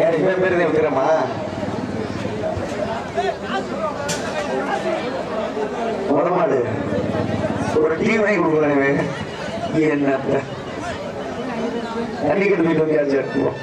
ஏழு பேர் விக்ரமா வரமாடு ஒரு டீ வாங்கி கொடுக்குறேன் என்னத்த தண்ணிக்கிட்டு போயிட்டு வந்து யாரும்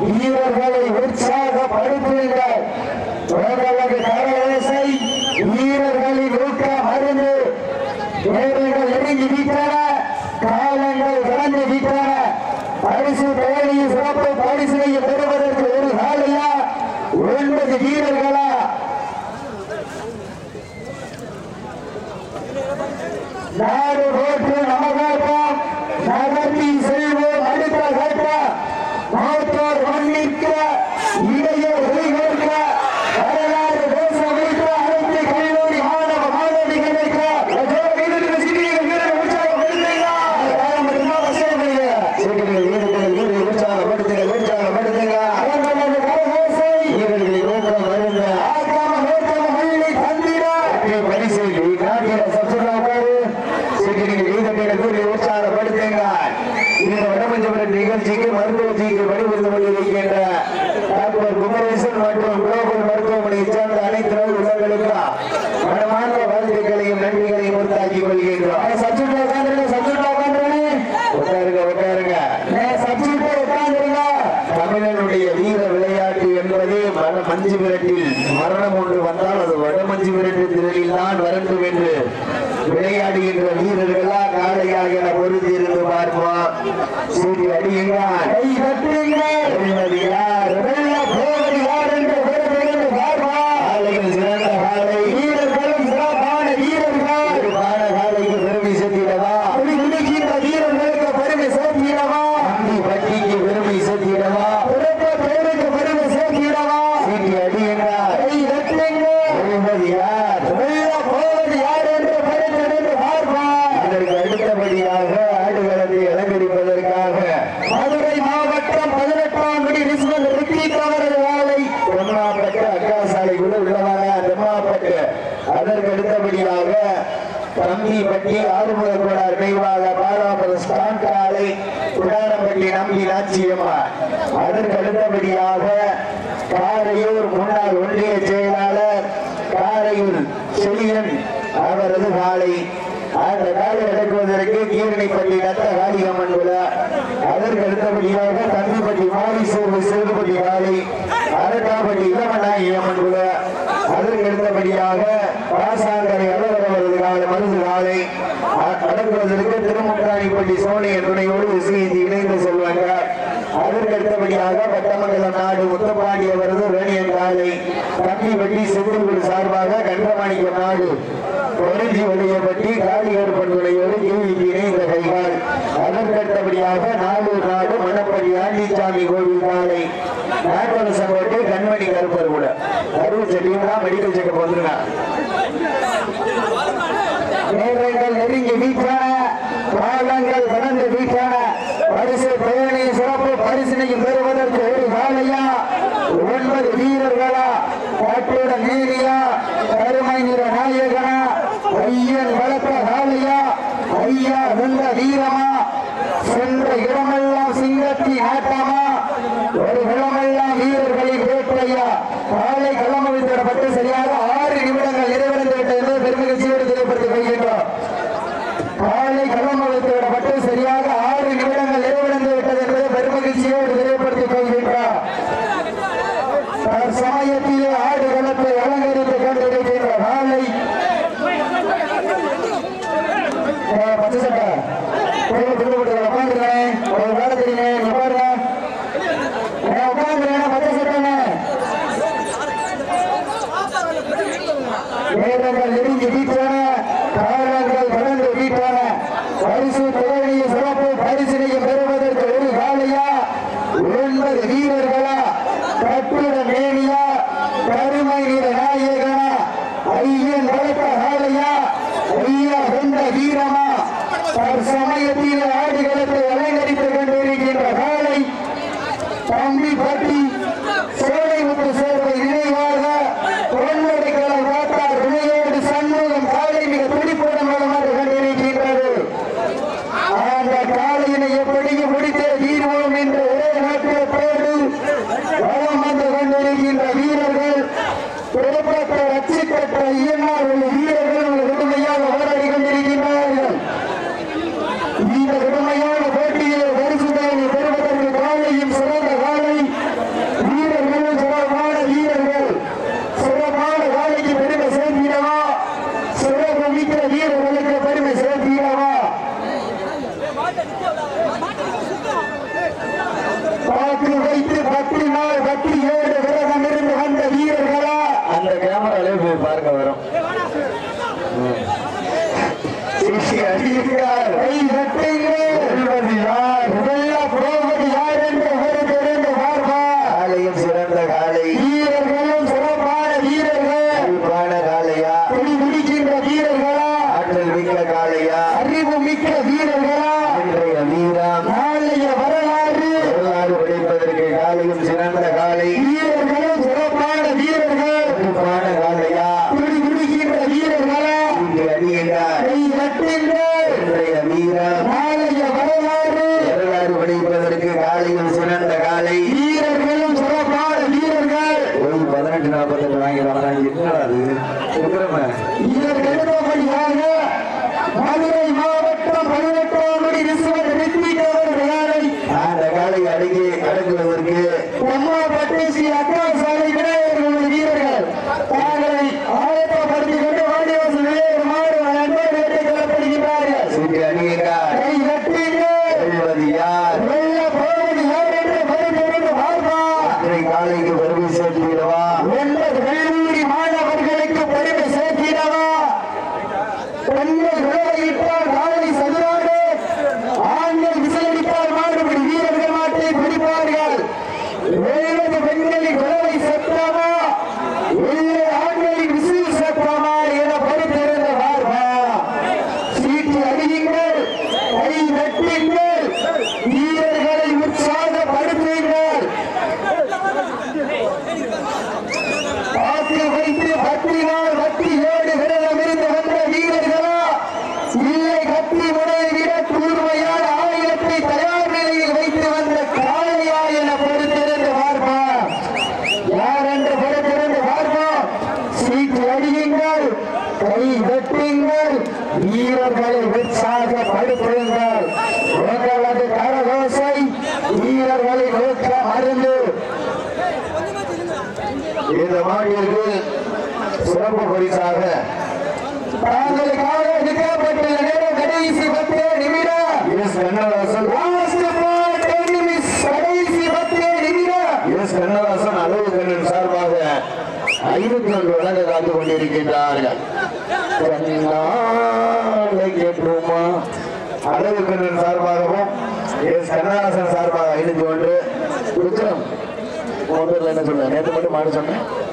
வீரர்களை உற்சாக படுத்துங்கள் உங்களது கரவரசை வீரர்களின் ஊக்க மருந்து. வீரர்கள் நெருங்கி விட்டன. காலங்கள் கடந்து விட்டன. பரிசு பேரையும் சிறப்பு பரிசினையும் பெறுவதற்கு ஒரு நாளையா ஒன்பது வீரர்கள் வருகை சார்ந்த அனைத்து உறவுகளுக்கும் மனமார்ந்த வாழ்த்துக்களையும் தமிழனுடைய வீர விளையாட்டு என்பது மஞ்சு விரட்டில் மரணம் ஒன்று வந்தால் அது வட மஞ்சு விரட்டு திரளில் தான் என்று விளையாடுகின்ற வீரர்களா காளையாக பொருந்திருந்து பார்ப்போம். சூரிய அடியுங்கள் காவலர் நினைவாக பாராபரஸ் கான்காலை குடாரப்பள்ளி நம்பி நாச்சியம்மா. அதற்கு அடுத்தபடியாக காரையூர் முன்னாள் ஒன்றிய செயலாளர் காரையூர் செழியன் அவரது காலை அந்த காலை அடக்குவதற்கு கீரணைப்பள்ளி ரத்த காளிகம்மன் விழா. அதற்கு அடுத்தபடியாக தன்னிப்பட்டி மாறி சேர்வு சிறுகுப்பட்டி காலை அரக்காப்பட்டி இளமநாயகி விழா. அதற்கு அடுத்தபடியாக ராசா சோனிய துணையோடு விசிஐந்து இணைந்து செல்வாங்க. அதற்கடுத்தபடியாக பட்டமங்கலம் நாடு முத்தப்பாண்டிய வருது ரேணியன் காலை. தம்பி வட்டி செந்தில்குடி சார்பாக கண்டமாணிக்க நாடு. ஒருங்கி வலியப்பட்டி காலிகர் பண்புடையோடு டிவிக்கு இணைந்த கைகள் அதற்கடுத்தபடியாக நாடு நாடு மணப்படி ஆண்டிசாமி கோவில் காலை. நாட்டரசன் கோட்டை கண்மணி கருப்பர் கூட நேரே நேரங்கள் நெருங்கி வீட்டான காலங்கள் வளர்ந்து வீட்டான பரிசு துறையின் சிறப்பு பரிசினையும் பெறுவதற்கு ஒரு காலையா? ஒன்பது வீரர்களா? கட்டுட மேனியா? கருமை நிற நாயகனா? ஐயன் வளர்க்க காலையா ஐயா வென்ற வீரமா? தற்சமயத்தில் ஆடுகளுக்கு அலங்கரித்துக் கொண்டிருக்கின்ற காலை தம்பி பட்டி அறிவு மிக்க வீரர்களா? Woo! சிறப்பு பரிசாக. தாங்களுக்காக எடுக்கப்பட்டுள்ள நேரம் கடைசி பத்து நிமிடம். எஸ் கண்ணதாசன். கடைசி பத்து நிமிடம். எஸ் கண்ணதாசன் அளவு கண்ணன் சார்பாக ஐநூத்தி ஒன்று வழங்க காத்து கொண்டிருக்கின்றார்கள். கேட்போமா? அளவு கண்ணன் சார்பாகவும் எஸ் கண்ணதாசன் சார்பாக ஐநூத்தி ஒன்று. விக்ரம் என்ன சொன்னேன்? நேற்று மட்டும் மாடு சொன்னேன்.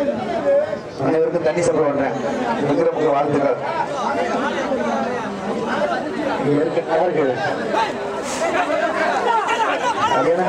அனைவருக்கும் தண்ணி சப்பை பண்றேன் விக்ரமுக்கு வாழ்த்துக்கள். இருக்கு யாருக்கு? அது என்ன